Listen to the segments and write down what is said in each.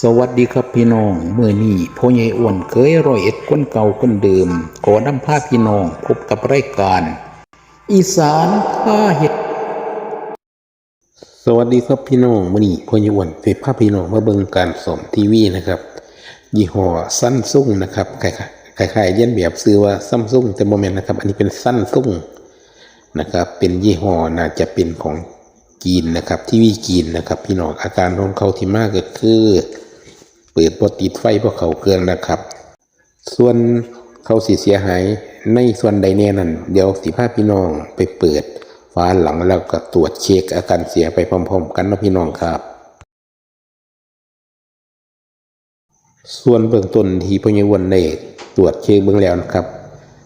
สวัสดีครับพี่น้องเมื่อนี้พ่อใหญ่อ้วนเคยร้อยเอ็ดคนเก่าคนเดิมขอนำพาพี่น้องพบกับรายการ อีสานพาเห็ด สวัสดีครับพี่น้องเมื่อนี้พ่อใหญ่อ้วนไปพาพี่น้องมาเบิ่งการสมทีวีนะครับ ยี่ห้อซั้นซุงนะครับคล้ายๆคล้ายๆเย็นแบบซื้อว่าซัมซุงแต่โมเมนต์นะครับ อันนี้เป็นซั้นซุงนะครับ เป็นยี่ห้อน่าจะเป็นของจีนนะครับ ทีวีจีนนะครับ พี่น้องอาการของเขาที่มากก็คือ เปิดบติดไฟเพราะเขาเครื่องนะครับ ส่วนเขาสีเสียหายในส่วนใดแน่นั้นเดี๋ยวสิพาพี่น้องไปเปิดฝาหลังแล้วก็ตรวจเช็คอาการเสียไปพร้อมๆ กันนะพี่น้องครับ ส่วนเบื้องต้นที่พญวันได้ตรวจเช็คเบื้องแล้วนะครับ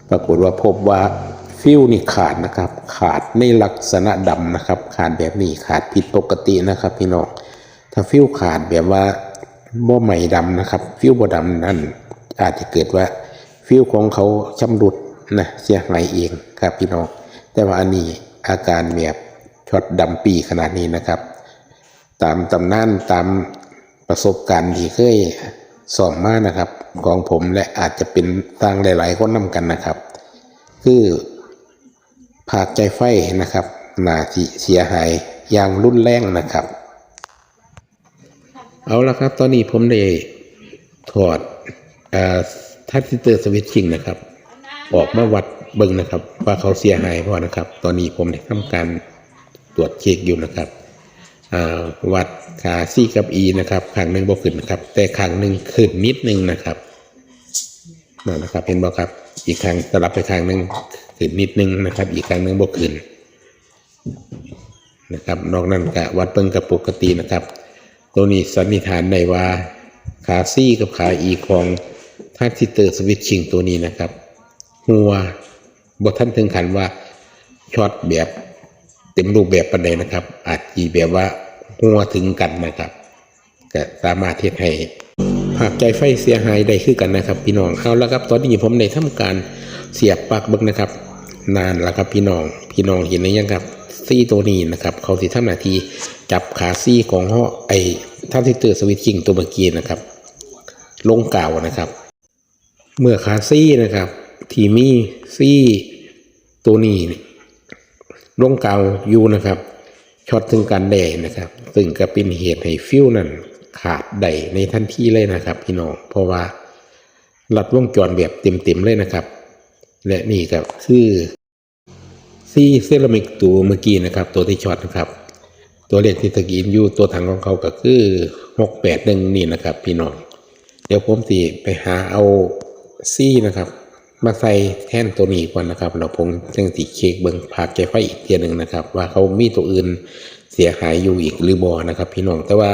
ปรากฏว่าพบว่าฟิวนี่ขาดนะครับ ขาดในลักษณะดำนะครับ ขาดแบบนี้ขาดผิดปกตินะครับ พี่น้องถ้าฟิวขาดแบบว่า บ่ใหม่ดำนะครับ ฟิวบ่ดำนั่นอาจจะเกิดว่าฟิวของเขาชำรุดนะเสียหายเองครับพี่น้อง แต่ว่าอันนี้อาการแบบช็อตดำปีขนาดนี้นะครับ ตามตำนานตามประสบการณ์ที่เคยสอบมานะครับ ของผมและอาจจะเป็นทางหลาย ๆ คนนำกันนะครับ คือผากใจไฟนะครับนาที่เสียหายอย่างรุนแรงนะครับ เอาละครับ ตอนนี้ผมได้ถอดทัชซิเตอร์สวิตชิ่งนะครับ ออกมาวัดเบิ่งนะครับ ว่าเขาเสียหายเพราะนะครับ ตอนนี้ผมได้ทำการตรวจเช็คอยู่นะครับวัดขาซีกับ E นะครับข้างหนึ่งบ่ขึ้นนะครับ แต่ข้างหนึ่งขึ้นนิดนึงนะครับนั่นนะครับเห็นบ่ครับ อีกครั้งสลับไปข้างหนึ่งขึ้นนิดนึงนะครับ อีกครั้งหนึ่งบ่ขึ้นนะครับ นอกนั้นก็วัดเบิ่งกับปกตินะครับ ตัวนี้สันนิษฐานได้ว่าขาซี่กับขา E ของทัชซิเตอร์สวิตชิ่งตัวนี้นะครับ หัวบทท่านถึงขันว่าช็อตแบบเต็มรูปแบบประเด็นนะครับ อาจจีแบบว่าหัวถึงกันนะครับก็สามารถเทียบให้ภาคใจไฟเสียหายได้คือกันนะครับ พี่น้องเอาแล้วครับ ตอนนี้ผมได้ทำการเสียบปลั๊กบิ้งนะครับ นานแล้วครับพี่น้องพี่น้องเห็นหรือยังครับ ซี่ตัวนี้นะครับ เขาสิทำหน้าที่จับขาซี่ของห่อไอ้ท่านที่เตอสวิตชิ่งตัวเมื่อกี้นะครับ ลงเก่าวนะครับ เมื่อขาซี่นะครับ ที่มีซี่ตัวนี้ลงเกาอยู่นะครับช็อตถึงการแดงนะครับซึ่งก็เป็นเหตุให้ฟิวนั้นขาดได้ในทันทีเลยนะครับ พี่น้องเพราะว่าหลัดวงจรแบบเต็มๆเลยนะครับ และนี่ก็คือ ซี่เซรามิกตัวเมื่อกี้นะครับ ตัวที่ช็อตนะครับ ตัวเลขที่ตะกี้อยู่ตัวถังของเขาก็คือหกแปดหนึ่งนี่นะครับ พี่น้องเดี๋ยวผมสิไปหาเอาซี่นะครับ มาใส่แท่นตัวนี้ก่อนนะครับแล้วผมจึงสิเช็คเบิ้งภาคใจไฟอีกเทียหนึ่งนะครับ ว่าเขามีตัวอื่นเสียหายอยู่อีกหรือบอนะครับ พี่น้องแต่ว่า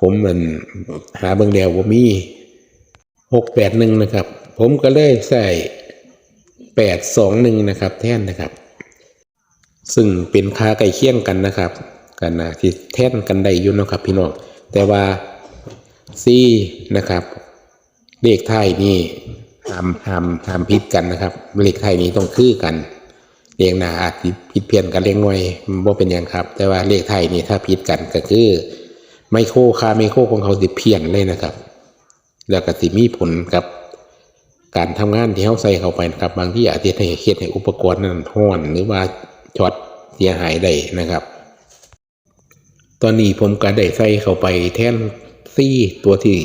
ผมมันหาเบิ้งเดียวว่ามีหกแปดหนึ่งนะครับ ผมก็เลยใส่แปดสองหนึ่งนะครับ แท่นนะครับ ซึ่งเป็นค่าใกล้เคียงกันนะครับกันนะที่แท่นกันได้อยุ่นะครับพี่น้องแต่ว่าซีนะครับเลขไทยนี่ห้ามห้ามห้ามผิดกันนะครับเลขไทยนี้ต้องคือกันเลขหนาอาจสิผิดเพี้ยนกันเล็กน้อยบ่เป็นอย่างครับ แต่ว่าเลขไทยนี่ถ้าผิดกันก็คือไมโครค่าไมโครของเขาสิเพี้ยนเลยนะครับ แล้วก็สิมีผลกับการทำงานที่เขาใส่เข้าไปนะครับ บางที่อาจจะให้เฮ็ดให้อุปกรณ์นั้นห้อนหรือว่า ช็อตเสียหายได้นะครับ ตอนนี้ผมก็ได้ใส่เข้าไปแทนซี่ตัวที่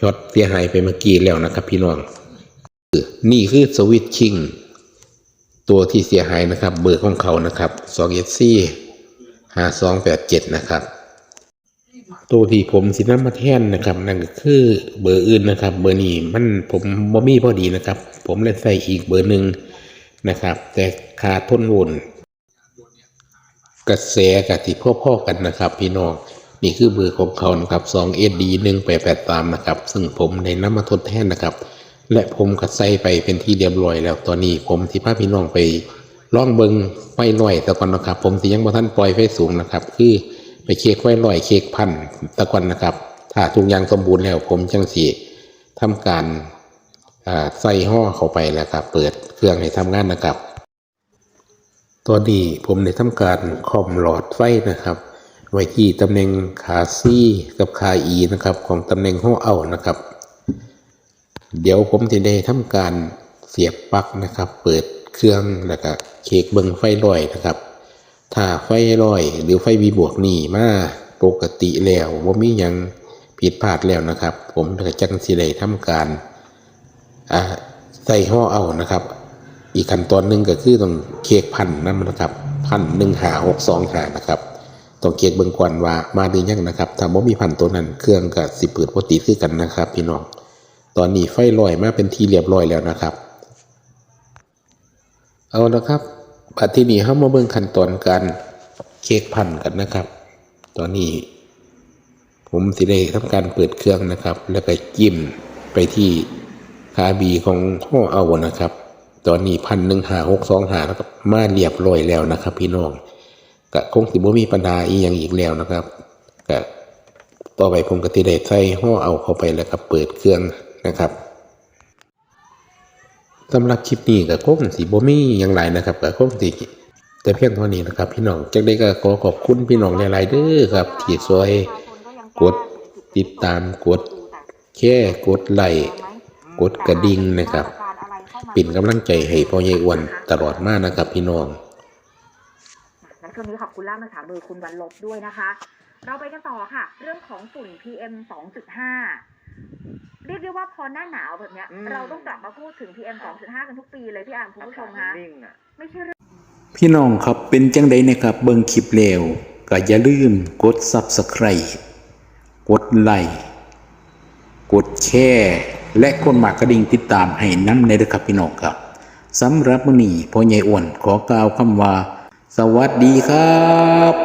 ช็อตเสียหายไปเมื่อกี้แล้วนะครับ พี่น้องนี่คือสวิตชิ่งตัวที่เสียหายนะครับ เบอร์ของเขานะครับสองเอซี่ห้าสองแปดเจ็ดนะครับ ตัวที่ผมสินำมาแทนนะครับ นั่นก็คือเบอร์อื่นนะครับ เบอร์นี้มันผมบ่มีพอดีนะครับ ผมเลยใส่อีกเบอร์หนึ่งนะครับ แต่ขาดทนวน กระแสกับที่พ่อๆกันนะครับ พี่น้องนี่คือเบอร์ของเขานะครับ2 SD 1 8 8 3นะครับ ซึ่งผมได้นำมาทดแทนนะครับ และผมก็ใส่ไปเป็นที่เรียบร้อยแล้วตอนนี้ผมที่พาพี่น้องไปล่องเบิงไฟหน่อยตะกอนนะครับ ผมที่ยังบ่ท่านปล่อยไฟสูงนะครับ คือไปเค้กไฟลอยเค้กพันตะกอนนะครับ ถ้าทุกอย่างสมบูรณ์แล้วผมจังสีทำการใส่ห่อเข้าไปแล้วครับ เปิดเครื่องให้ทำงานนะครับ ตอนนี้ผมได้ทำการคอมหลอดไฟนะครับ ไว้ที่ตำแหน่งขาซี่กับขาอีนะครับของตำแหน่งห้อเอานะครับ เดี๋ยวผมจะได้ทำการเสียบปลั๊กนะครับ เปิดเครื่องแล้วก็เช็คเบิงไฟลอยนะครับ ถ้าไฟลอยหรือไฟวีบวกนี่มาปกติแล้วว่ามียังผิดพลาดแล้วนะครับ ผมก็จังสิได้ทำการใส่ห่อเอานะครับ อีกขั้นตอนหนึ่งก็คือต้องเค้กพันนั่นนะครับพันหนึ่งหาหกสองหานะครับต้องเค้กเบิ่งก่อนว่ามาดียังนะครับถ้าบ่มีพันตัวนั้นเครื่องก็สิเปิดปกติคือกันนะครับ พี่น้องตอนนี้ไฟลอยมาเป็นที่เรียบร้อยแล้วนะครับ เอาละครับปัจที่นี้ามาเบิ่งขั้นตอนการเค้กพันกันนะครับ ตอนนี้ ผมสิได้ทำการเปิดเครื่องนะครับ แล้วก็จิ้มไปที่ขาบีของห่อเอานะครับ ตอนนี้พันหนึ่งหาหกสองหาแล้วก็มาเรียบร้อยแล้วนะครับ พี่น้องก็คงสิบ่มีปัญหาอีหยังอีกแล้วนะครับก็ต่อไปผมก็สิได้ใส่ห่อเอาเข้าไปแล้วก็เปิดเครื่องนะครับสำหรับคลิปนี้ก็คงสิบ่มีหยังหลายนะครับก็คงสิแต่เพียงเท่านี้นะครับ พี่น้องจักได้ก็ขอขอบคุณพี่น้องหลายๆเด้อครับที่ช่วยกดติดตามกดแค่กดไลค์กดกระดิ่งนะครับ เป็นกำลังใจให้พ่อใหญ่อ้วนตลอดมานะครับพี่น้องงั้นช่วงนี้ขอบคุณล่ามภาษาโดยคุณวันลบด้วยนะคะ เราไปกันต่อค่ะ เรื่องของฝุ่น PM 2.5 เรียกได้ว่าพอหน้าหนาวแบบเนี้ยอืมเราต้องกลับมาพูดถึง PM 2.5 กันทุกปีเลยพี่อ่านคุณผู้ชมคะนิ่งอะไม่ใช่เรื่องพี่น้องครับเป็นจังใดนะครับ เบิ่งคลิปแล้วก็อย่าลืมกด Subscribe กดไลค์กดแชร์ และกดหมากกระดิ่งติดตามให้น้ำในเด้อครับพี่น้องครับสำหรับมื้อนี้พ่อใหญ่อ้วนขอกล่าวคำว่า สวัสดีครับ